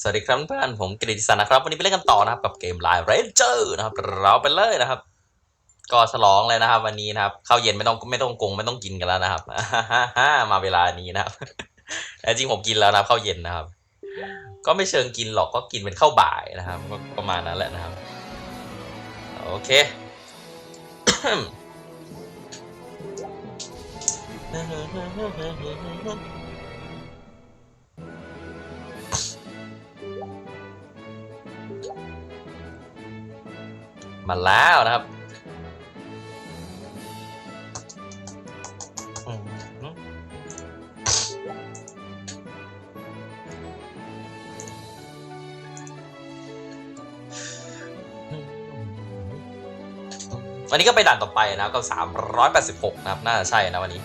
สวัสดีครับเพื่อนผมกฤษสันนะครับ วันนี้ไปเล่นกันต่อนะครับ กับเกม Line Ranger นะครับ เราไปเลยนะครับ ก็ฉลองเลยนะครับ วันนี้นะครับข้าวเย็นไม่ต้องไม่ต้องกงไม่ต้องกินกันแล้วนะครับมาเวลานี้นะครับแต่จริงผมกินแล้วนะข้าวเย็นนะครับ ก็ไม่เชิงกินหรอกก็กินเป็นข้าวบ่ายนะครับ ก็ประมาณนั้นแหละนะครับ โอเค มาแล้วนะครับวันนี้ก็ไปด่านต่อไปนะครับก็386 นะครับ น่าจะใช่นะวันนี้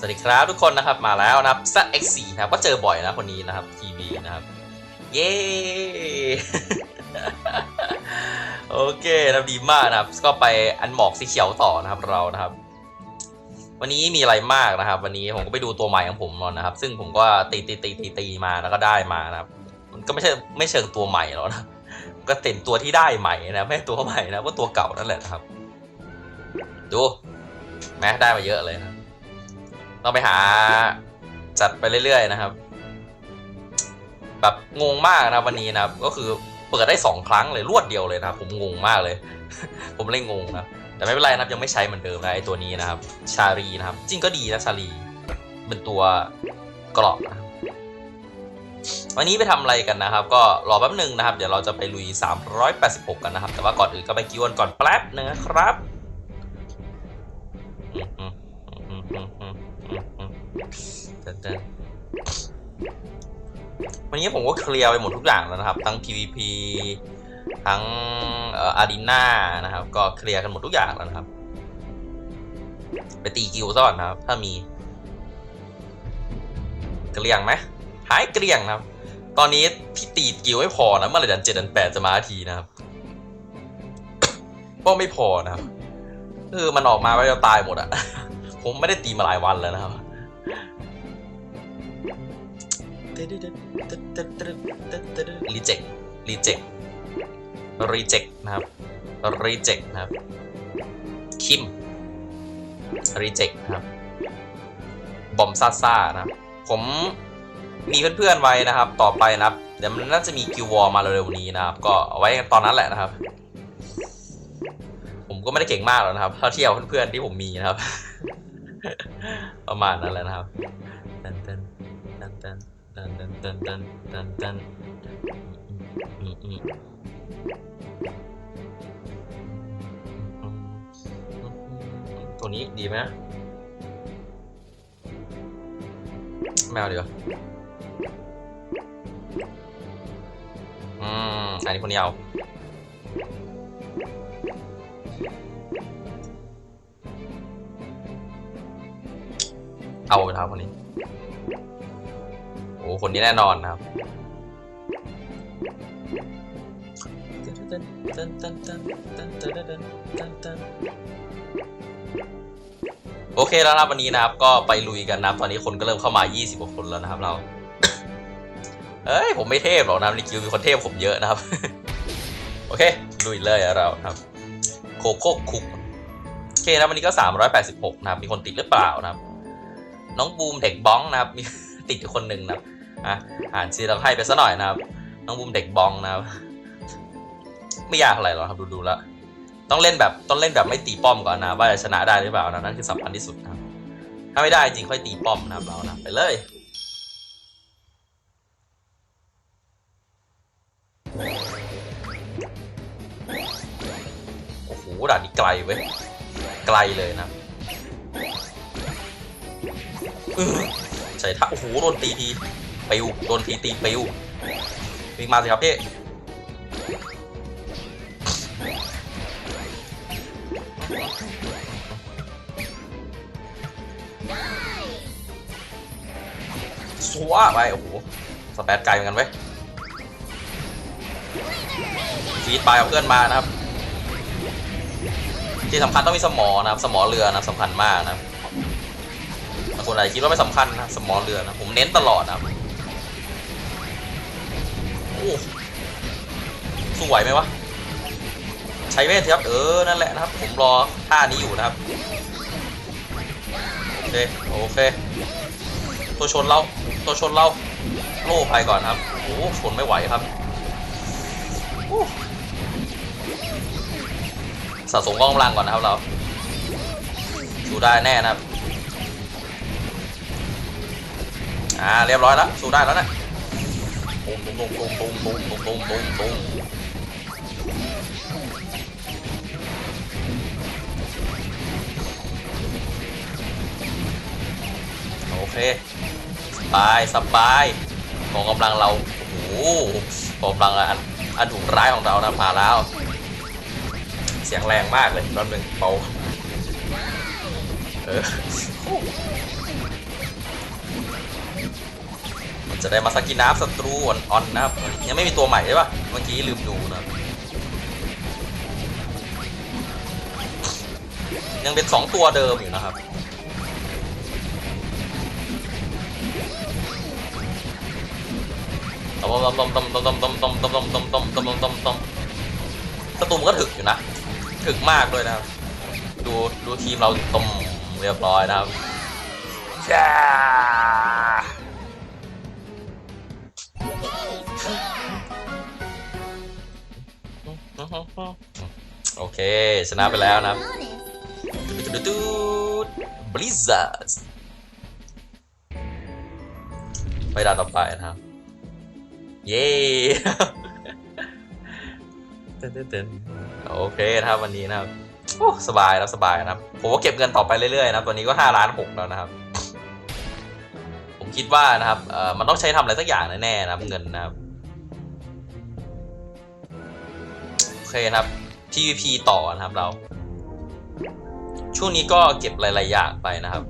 สวัสดีครับทุกคนนะครับมาแล้วนะครับ z x 4 นะครับก็เจอบ่อยนะคนนี้นะครับทีวีนะครับ เย้ โอเคนะครับดีมากนะครับ ก็ไปอันหมอกสีเขียวต่อนะครับเรานะครับ วันนี้มีอะไรมากนะครับ วันนี้ผมก็ไปดูตัวใหม่ของผมมานะครับ ซึ่งผมก็ตีตีตีตีตีมาแล้วก็ได้มานะครับ มันก็ไม่ใช่ไม่เชิงตัวใหม่หรอกนะก็เต็มตัวที่ได้ใหม่นะไม่ตัวใหม่นะก็ตัวเก่านั่นแหละนะครับ ดูแม้ได้มาเยอะเลยนะ เราไปหาจัดไปเรื่อยๆนะครับ แบบงงมากนะวันนี้นะครับ ก็คือเปิดได้สองครั้งเลยรวดเดียวเลยนะครับผมงงมากเลย ผมเลยงงนะแต่ไม่เป็นไรนะครับยังไม่ใช้เหมือนเดิมนะไอตัวนี้นะครับ ชารีนะครับ จริงก็ดีนะชารีเป็นตัวกรอบนะวันนี้ไปทำอะไรกันนะครับ ก็รอแป๊บหนึ่งนะครับ เดี๋ยวเราจะไปลุย 386 กันนะครับ แต่ว่าก่อนอื่นก็ไปกิวนก่อนแป๊บนึงนะครับ อืมอืมอืมอืมอืมเดินๆวันนี้ผมก็เคลียร์ไปหมดทุกอย่างแล้วนะครับ ทั้ง PVP ทั้งอารีนานะครับ ก็เคลียร์กันหมดทุกอย่างแล้วนะครับ ไปตีกิลซะก่อนนะครับ ถ้ามีเกลียงไหมหายเกลียงนะครับ ตอนนี้ที่ตีกิลไม่พอนะเมื่อไหร่ดันเจ็ดดันแปดจะมาทีนะครับก็ไม่พอนะครับคือมันออกมาไว้จะตายหมดอะผมไม่ได้ตีมาหลายวันแล้วนะครับ รีเจ็ครีเจ็ครีเจ็คนะครับรีเจ็คนะครับ คิมรีเจ็คนะครับ บอมซ่าซ่านะครับ ผมมีเพื่อนๆไว้นะครับ ต่อไปนะครับ เดี๋ยวมันน่าจะมีกิววอลมาเร็วๆนี้นะครับ ก็ไว้ตอนนั้นแหละนะครับ ผมก็ไม่ได้เก่งมากหรอกนะครับถ้าเทียบเพื่อนๆที่ผมมีนะครับ ประมาณนั้นแหละนะครับ ตันตันตันตัน ตันตันตันตันตันตันอืมอืมตัวนี้ดีไหมแมวดีกว่าอืมอันนี้คนนี้เอาเอาไปครับคนนี้ อ้คนนี้แน่นอนนะครับโอเคแล้วนะวันนี้นะครับ ก็ไปลุยกันนะตอนนี้คนก็เริ่มเข้ามา 20กว่าคนแล้วนะครับเรา เอ้ย ผมไม่เทพหรอกนะในคิวมีคนเทพผมเยอะนะครับ โอเค ลุยเลยเราครับ โคโค่คุกโอเคนะวันนี้ก็ 386 นะครับ มีคนติดหรือเปล่านะครับ น้องบูมเด็กบ้องนะครับ มีติดอยู่คนหนึ่งนะครับ อะอ่านชื่อเราให้ไปซะหน่อยนะครับ น้องบูมเด็กบองนะครับ ไม่ยากอะไรหรอกครับดูดูๆแล้วต้องเล่นแบบต้องเล่นแบบไม่ตีป้อมก่อนนะว่าจะชนะได้หรือเปล่านะนั่นคือสำคัญที่สุดนะถ้าไม่ได้จริงค่อยตีป้อมนะครับเรานะไปเลยโอ้โหด่านนี้ไกลเว้ยไกลเลยนะใส่ท่าโอ้โหโดนตีที ปิวโดนทีตีปิววิ่งมาสิครับพี่สัวไปโอ้โหสแปดไกลเหมือนกันเว้ยฟีดไปกับเพื่อนมานะครับ ที่สำคัญต้องมีสมอนะครับ สมอเรือนะสำคัญมากนะครับบางคนอาจจะคิดว่าไม่สำคัญนะสมอเรือนะผมเน้นตลอดนะครับ โอ้สู้ไหวไหมวะ ใช้เวทครับ เออ นั่นแหละนะครับ ผมรอท่านี้อยู่นะครับ โอเค โอเค ตัวชนเรา ตัวชนเรา โล่ไปก่อนครับ โอ้ชนไม่ไหวครับสะสมกองกำลังก่อนนะครับเราสู้ได้แน่นะครับ อ่า เรียบร้อยแล้วสู้ได้แล้วนะ ตุ้มตุ้มตุ้มตุ้มตุ้มตุ้มตุ้มตุ้มตุ้มโอเคสบายสบายกองกำลังเราโอ้โหกองกำลังอันอันถูกร้ายของเรานะมาแล้ว เสียงแรงมากเลยรอบหนึ่งเบาเออ จะได้มาสกินน้ำศัตรูอ่อนๆนะครับยังไม่มีตัวใหม่ใช่ปะเมื่อกี้ลืมดูนะยังเป็นสองตัวเดิมอยู่นะครับต้มต้มต้มต้มต้มต้มต้มต้มต้มต้มต้มต้มต้มต้มต้มสตูมก็ถึกอยู่นะ ถึกมากด้วยนะครับ ดูดูทีมเราต้มเรียบร้อยนะครับจ้ โอเค ชนะไปแล้วนะครับดูดูบลิซ่าไปด่านต่อไปนะครับ เย้เต้นเต้นเต้นโอเคนะครับวันนี้นะครับโอ้สบายแล้วสบายนะครับ ผมก็เก็บเงินต่อไปเรื่อยๆนะครับตอนนี้ก็ห้าล้านหกแล้วนะครับ ผมคิดว่านะครับเออมันต้องใช้ทำอะไรสักอย่างแน่ๆนะครับเงินนะครับ เคครับ PVP ต่อนะครับเรา ช่วงนี้ก็เก็บหลาย ๆ อย่างไปนะครับ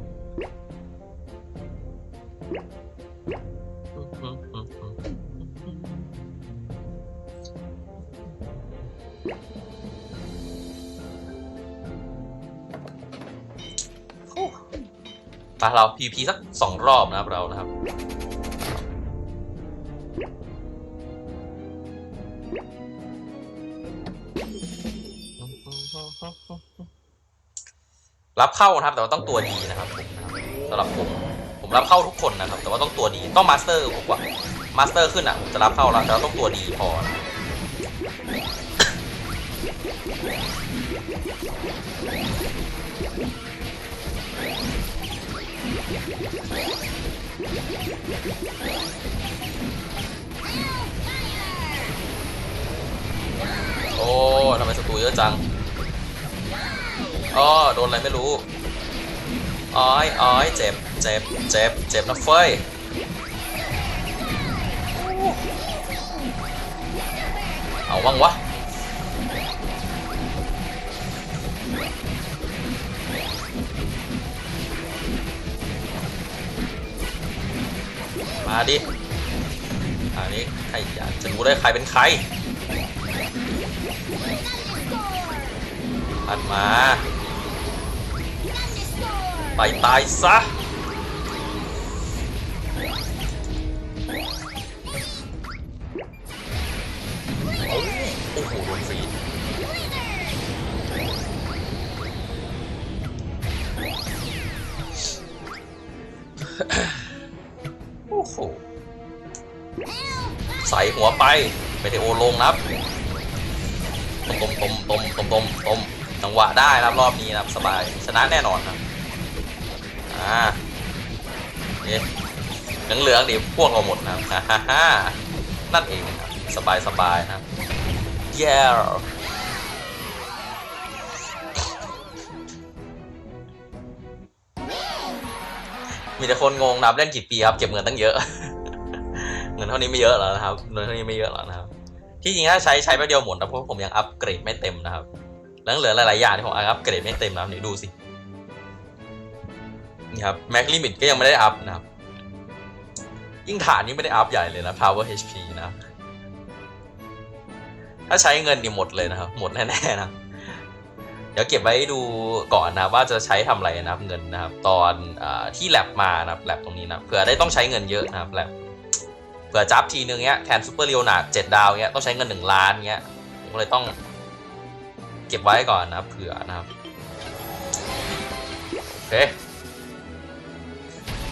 มาเรา PVP สักสองรอบนะครับเรานะครับ รับเข้านะครับ แต่ว่าต้องตัวดีนะครับผมสำหรับผม ผมรับเข้าทุกคนนะครับ แต่ว่าต้องตัวดี ต้องมาสเตอร์กว่ามาสเตอร์ขึ้นอะผมจะรับเข้าแล้วแต่ว่าต้องตัวดีพอนะโอ้ทำไมศัตรูเยอะจัง อ๋อโดนอะไรไม่รู้อ้อยอ้อยเจ็บเจ็บเจ็บเจ็บนะเฟ้ยเอาบ้างวะมาดิอันนี้ใครอยากจะรู้ได้ใครเป็นใครอัดมา ไปตายซะโอ้โอ้โหโดนฟรีโอ้โห ใส่หัวไปไม่ได้โอลงนะครับตมตมตมตมตมตมจังหวะได้ครับรอบนี้นะครับสบายชนะแน่นอนครับ อ่าเนี่ยเหลืองๆดิพวกเราหมดนะฮ่าฮ่าฮ่านั่นเองนะครับสบายสบายนะครับแย่มีแต่คนงงนับเล่นกี่ปีครับ เก็บเงินตั้งเยอะ เงินเท่านี้ไม่เยอะแล้วนะครับเงินเท่านี้ไม่เยอะแล้วนะครับ ที่จริงถ้าใช้ใช้แป๊บเดียวหมดนะเพราะผมยังอัปเกรดไม่เต็มนะครับแล้วเหลือหลายๆอย่างที่ผมอัปเกรดไม่เต็มนะครับนี่ดูสิ นี่ครับแม็กลิมิตก็ยังไม่ได้อัพนะครับ ยิ่งฐานนี่ไม่ได้อัพใหญ่เลยนะ power HP นะ ถ้าใช้เงินนี่หมดเลยนะครับ หมดแน่ๆนะ เดี๋ยวเก็บไว้ดูก่อนนะว่าจะใช้ทำอะไรนะครับเงินนะครับ ตอนอที่แลบมานะครับแลบตรงนี้นะเผื่อได้ต้องใช้เงินเยอะนะครับแลบเผื่อจับทีนึงเนี้ยแทนซูเปอร์เรียวนาดเจ็ดดาวเนี้ยต้องใช้เงินหนึ่งล้านเงี้ยผมก็เลยต้องเก็บไว้ก่อนนะเผื่อนะครับ โอเค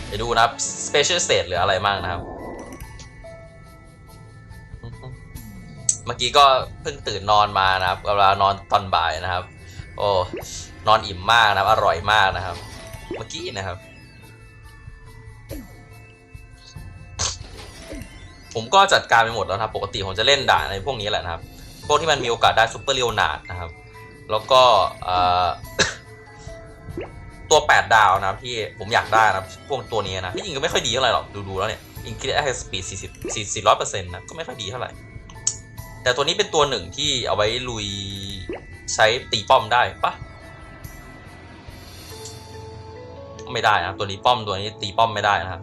ไปดูนะครับ special state เหลืออะไรบ้างนะครับ เมื่อกี้ก็เพิ่งตื่นนอนมานะครับเวลานอนตอนบ่ายนะครับ โอ้นอนอิ่มมากนะครับ อร่อยมากนะครับ เมื่อกี้นะครับผมก็จัดการไปหมดแล้วนะครับ ปกติผมจะเล่นด่าในพวกนี้แหละนะครับ พวกที่มันมีโอกาสได้ซูเปอร์เรียวนาดนะครับ แล้วก็ ตัว 8 ดาวนะครับที่ผมอยากได้นะพวกตัวนี้นะที่จริงก็ไม่ค่อยดีเท่าไหร่หรอกดูๆแล้วเนี่ย increase attack speed 40 40 400เปอร์เซ็นต์นะก็ไม่ค่อยดีเท่าไหร่ แต่ตัวนี้เป็นตัวหนึ่งที่เอาไว้ลุยใช้ตีป้อมได้ปะไม่ได้นะตัวนี้ป้อมตัวนี้ตีป้อมไม่ได้นะครับ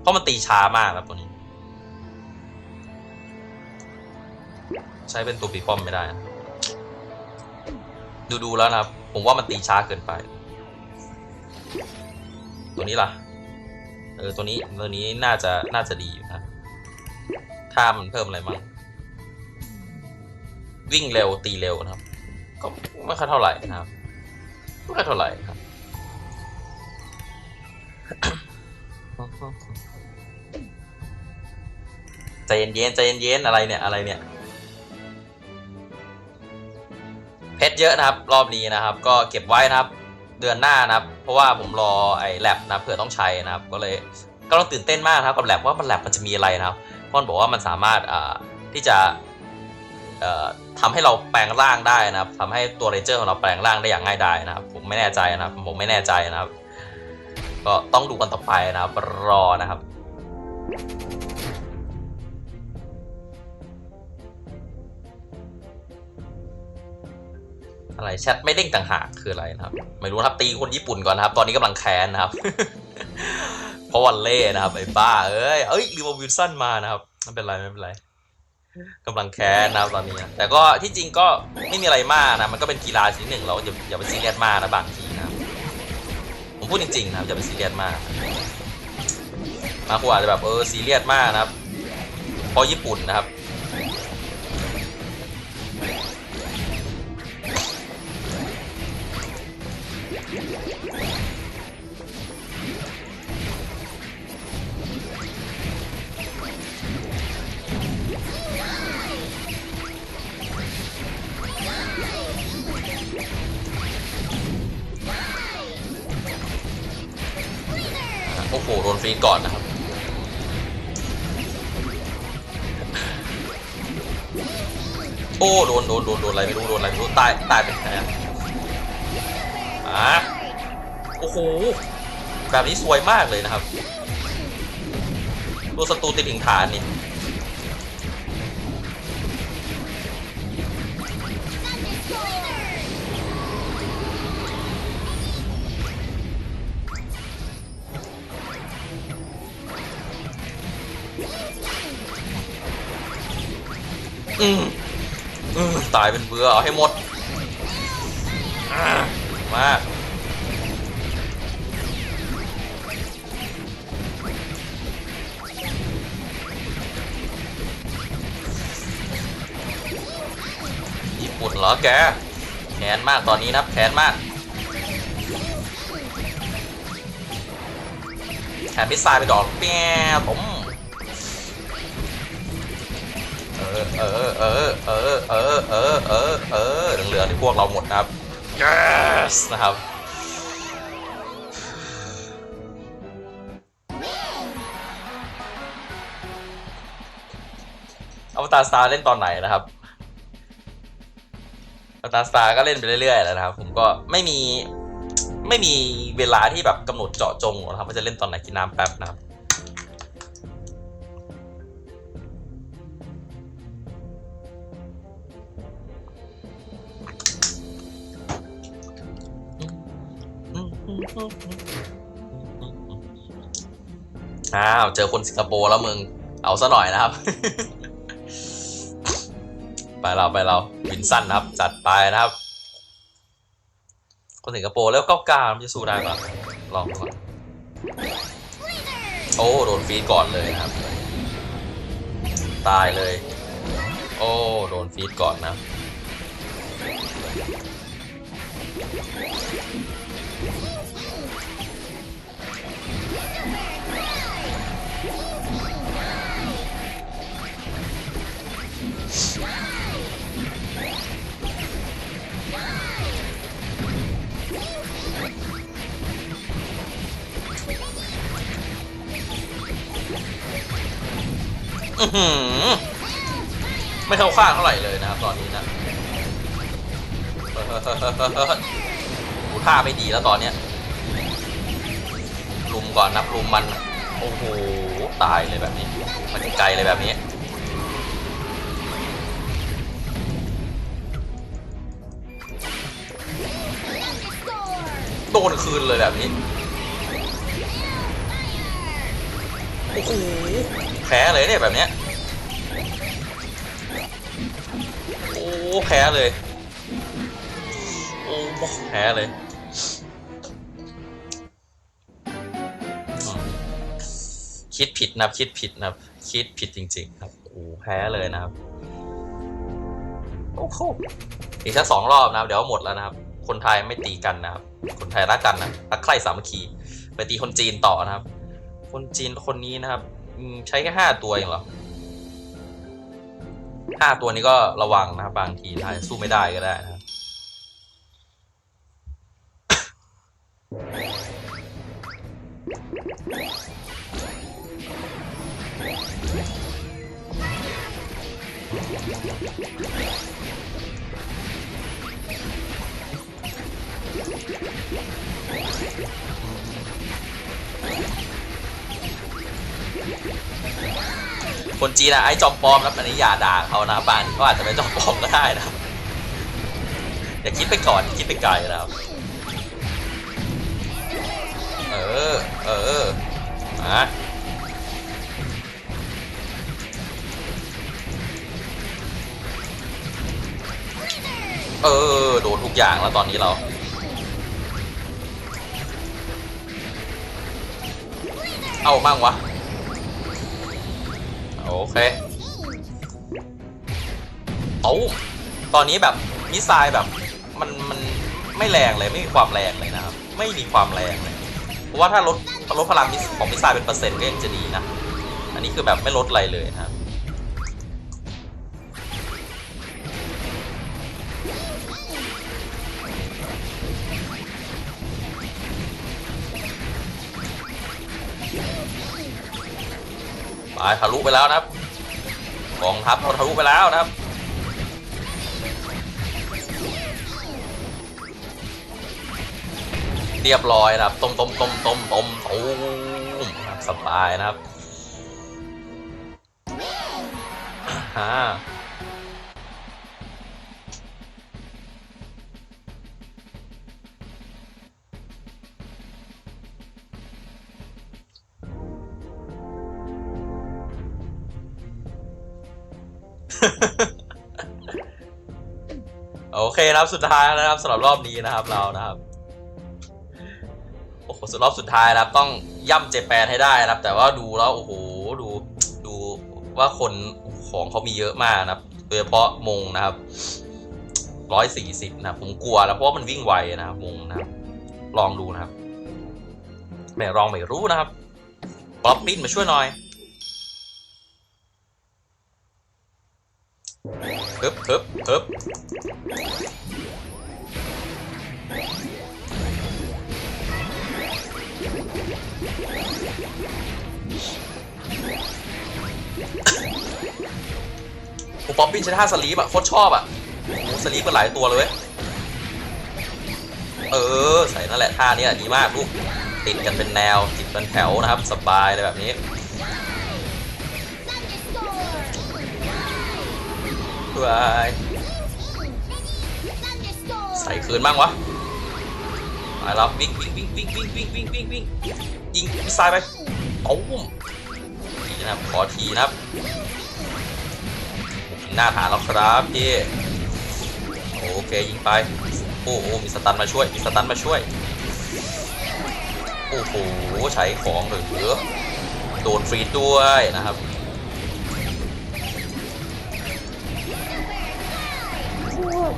เพราะมันตีช้ามากนะครับตัวนี้ ใช้เป็นตัวตีป้อมไม่ได้นะดูดูๆแล้วนะครับผมว่ามันตีช้าเกินไป ตัวนี้ล่ะ เออ ตัวนี้ ตัวนี้น่าจะ น่าจะดีอยู่นะ ถ้ามันเพิ่มอะไรบ้างวิ่งเร็ว ตีเร็วนะครับ ก็ไม่ค่อยเท่าไหร่นะครับ ไม่ค่อยเท่าไหร่ครับ ใจเย็นๆใจเย็นๆอะไรเนี่ย อะไรเนี่ย เพชรเยอะนะครับ รอบนี้นะครับ ก็เก็บไว้นะครับ เดือนหน้านะครับ เพราะว่าผมรอไอ้แลบนะเผื่อต้องใช้นะครับ ก็เลยก็ต้องตื่นเต้นมากนะครับกับแลบว่ามันแลบมันจะมีอะไรนะครับพราะมันบอกว่ามันสามารถอ่าที่จะเอ่อทำให้เราแปลงร่างได้นะครับทำให้ตัวเรเจอร์ของเราแปลงร่างได้อย่างง่ายดายนะครับ ผมไม่แน่ใจนะครับ ผมไม่แน่ใจนะครับ ก็ต้องดูกันต่อไปนะครับ รอนะครับ อะไรแชทไม่เด้งต่างหากคืออะไรนะครับ ไม่รู้ครับตีคนญี่ปุ่นก่อนนะครับ ตอนนี้กำลังแค้นนะครับเพราะวันเล่นะครับไอ้บ้าเอ้ยเอ้ยลืมเอาวิลสันมานะครับไม่เป็นไรไม่เป็นไรกำลังแค้นนะครับตอนนี้ แต่ก็ที่จริงก็ไม่มีอะไรมากนะมันก็เป็นกีฬาชนิดหนึ่งเราอย่าอย่าไปซีเรียสมากนะบางทีนะครับผมพูดจริงๆนะครับอย่าไปซีเรียสมากบางคนอาจจะแบบเออซีเรียสมากนะครับเพราะญี่ปุ่นนะครับ โอ้โหโดนฟรีก่อนนะครับ โอ้ โดน โดน โดน โดนอะไรไม่รู้ โดนอะไรไม่รู้ ตาย ตายเป็นแผลอะ โอ้โห แบบนี้สวยมากเลยนะครับ ตัวศัตรูติดถึงฐานนี่ อืมอืมตายเป็นเบื่อเอาให้หมด มาก แกแค้นมากตอนนี้นะครับแค้นมากแถมพิซซ่าไปก่อนแป๊บผมเออเออเออเออเออเออเออเออเหลืองๆที่พวกเราหมดนะครับ yes นะครับอวตารสตาร์เล่นตอนไหนนะครับอว ตาสตาร์ก็เล่นไปเรื่อยๆแล้วนะครับ ผมก็ไม่มีไม่มีเวลาที่แบบกำหนดเจาะจงหรอกนะครับว่าจะเล่นตอนไหนกินน้ำแป๊บนะครับอ้าว เจอคนสิงคโปร์แล้วมึง เอาซะหน่อยนะครับ ไปเราไปเราวินสั้นนะครับ จัดไปนะครับ คนสิงคโปร์แล้วก้าวก้ามันจะสู้ได้ปะลองดูก่อนโอ้โดนฟีดก่อนเลยครับ ตายเลย โอ้โดนฟีดก่อนนะ ไม่เข้าข้างเท่าไหร่เลยนะครับตอนนี้นะดูท่าไม่ดีแล้วตอนเนี้ยลุมก่อนนับลุมมันโอ้โหตายเลยแบบนี้ มันไกลเลยแบบนี้โดนคืนเลยแบบนี้ โอ้โหแพ้เลยเนี่ยแบบเนี้ยโอ้แพ้เลยโอ้แพ้เลยอืมคิดผิดนะครับคิดผิดนะครับคิดผิดจริง ๆ ครับโอ้แพ้เลยนะครับโอ้โหอีกสักสองรอบนะครับเดี๋ยวหมดแล้วนะครับ คนไทยไม่ตีกันนะครับ คนไทยรักกันนะรักใคร่สามัคคีไปตีคนจีนต่อนะครับ คนจีนคนนี้นะครับใช้แค่ห้าตัวเองเหรอห้าตัวนี้ก็ระวังนะครับบางทีอาจจะสู้ไม่ได้ก็ได้นะค คนจีนอะไอ้จอมปลอมนะอันนี้อย่าด่าเขานะบางทีเขาอาจจะเป็นจอมปลอมก็ได้นะอย่าคิดไปก่อนคิดไปไกลนะครับเออเออมาเออโดนทุกอย่างแล้วตอนนี้เราเอามั่งวะ เค เอาตอนนี้แบบมิสไซล์แบบมันมันไม่แรงเลยไม่มีความแรงเลยนะครับ ไม่มีความแรงเลยเพราะว่าถ้าลดลดพลังของมิสไซล์เป็นเปอร์เซ็นต์ก็ยังจะดีนะ อันนี้คือแบบไม่ลดอะไรเลยนะครับ ไปทะลุไปแล้วนะครับกองทัพเขาทะลุไปแล้วนะครับเรียบร้อยนะครับต้มต้มต้มต้มต้มต้มนะครับสบายนะครับฮ่า โอเคครับสุดท้ายแล้วนะครับสำหรับรอบนี้นะครับเรานะครับโอ้โหสุดรอบสุดท้ายนะครับ ต้องย่ำเจแปนให้ได้นะครับ แต่ว่าดูแล้วโอ้โหดูดูว่าคนของเขามีเยอะมากนะครับโดยเฉพาะมงนะครับร้อยสี่สิบนะผมกลัวแล้วเพราะว่ามันวิ่งไวนะครับมงนะครับ ลองดูนะครับไม่ลองไม่รู้นะครับป๊อปปิ้นมาช่วยหน่อยฮึ บฮึบฮึบผมป๊อปปิ้นใช้ท่าสลีปอะโคตรชอบอะโอ้สลีปกันหลายตัวเลยเว้ยเออ ใส่นั่นแหละท่านี้ดีมากลูก ติดกันเป็นแนว ติดเป็นแถวนะครับ สบายเลยแบบนี้ บาย ใส่คืนบ้างวะไปแล้ววิ่งวิ่งวิ่งวิ่งวิ่งวิ่งวิ่งวิ่งวิ่งยิงมิสไซล์ไปตุ้มทีนะครับขอทีนะครับหน้าฐานแล้วครับพี่โอเคยิงไปโอ้โอ้มีสตันมาช่วยมีสตันมาช่วยโอ้โหใช้ของหรือโดนฟรีดด้วยนะครับ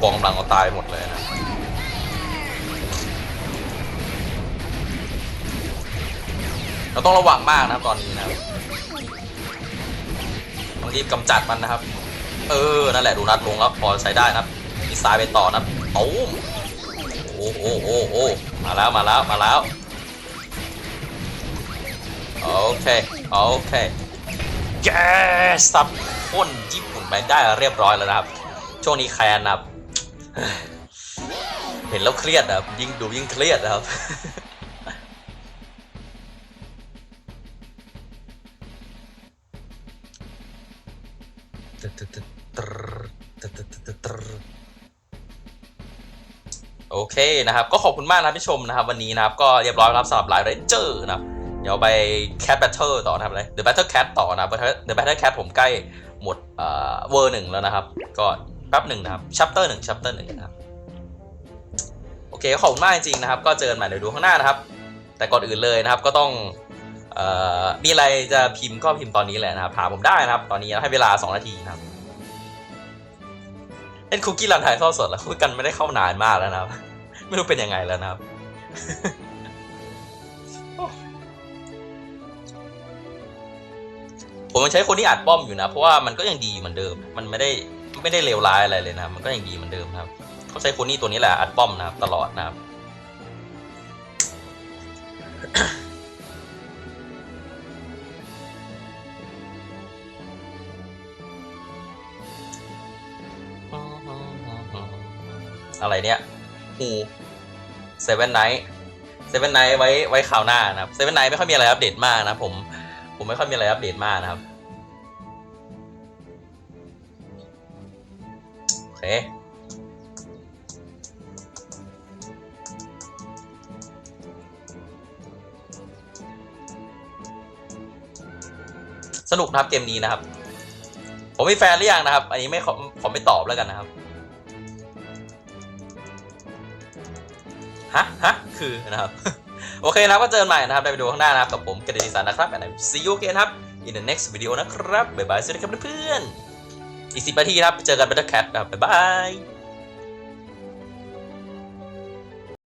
กองกำลังเอาตายหมดเลยนะ เราต้องระวังมากนะครับตอนนี้นะครับต้องรีบกำจัดมันนะครับ เออ นั่นแหละดูนัดลงแล้วพอใช้ได้นะครับดีไซน์ไปต่อนะครับตูมโอ้โอ้โอ้โอ้มาแล้วมาแล้วมาแล้วโอเคโอเค yes ซับพ่นญี่ปุ่นไปได้เรียบร้อยแล้วนะครับ ช่วงนี้แคนนะครับ เห็นแล้วเครียดนะครับยิ่งดูยิ่งเครียดนะครับ เคนะครับ ก็ขอบคุณมากนะที่ชมนะครับ วันนี้นะครับ ก็เรียบร้อยครับสำหรับไลน์เรนเจอร์นะครับ เดี๋ยวไป Cat Battle ต่อนะครับเลย The Battle Cat ต่อนะครับ The Battle Cat ผมใกล้หมดเอ่อเวอร์หนึ่งแล้วนะครับ ก็แป๊บหนึ่งนะครับ Chapter หนึ่ง Chapter หนึ่งนะครับ โอเคขอบคุณมากจริงๆนะครับ ก็เจอกันใหม่เดี๋ยวดูข้างหน้านะครับ แต่ก่อนอื่นเลยนะครับก็ต้องออมีอะไรจะพิมพ์ก็พิมพ์ตอนนี้แหละนะครับถามผมได้นะครับ ตอนนี้ให้เวลา 2 นาทีนะครับเล่นคุกกี้รันถ่ายทอดสดแล้วคุยกันไม่ได้เข้านานมากแล้วนะครับ ไม่รู้เป็นยังไงแล้วนะครับ ผมยังใช้คนที่อัดป้อมอยู่นะ เพราะว่ามันก็ยังดีเหมือนเดิม มันไม่ได้ไม่ได้เลวร้ายอะไรเลยนะ มันก็ยังดีเหมือนเดิมครับเขาใช้คนนี้ตัวนี้แหละอัดป้อมนะครับ ตลอดนะครับอะไรเนี่ยฮู เซเว่นไนท์เซเว่นไนท์ไว้ไว้คราวหน้านะครับเซเว่นไนท์ไม่ค่อยมีอะไรอัปเดตมากนะผมผมไม่ค่อยมีอะไรอัปเดตมากนะครับโอเคสนุกนะครับเกมนี้นะครับ ผมมีแฟนหรือยังนะครับ อันนี้ไม่ขอขอไม่ตอบแล้วกันนะครับ ฮะฮะคือนะครับ โอเคนะครับก็เจอกันใหม่นะครับในวิดีโอข้างหน้านะครับกับผมเกดดิสันนะครับอันไหน see you again ครับ in the next video นะครับบ๊ายบายสวัสดีครับเพื่อนๆอีกสิบนาทีครับเจอกัน Better Cat นะครับบ๊ายบาย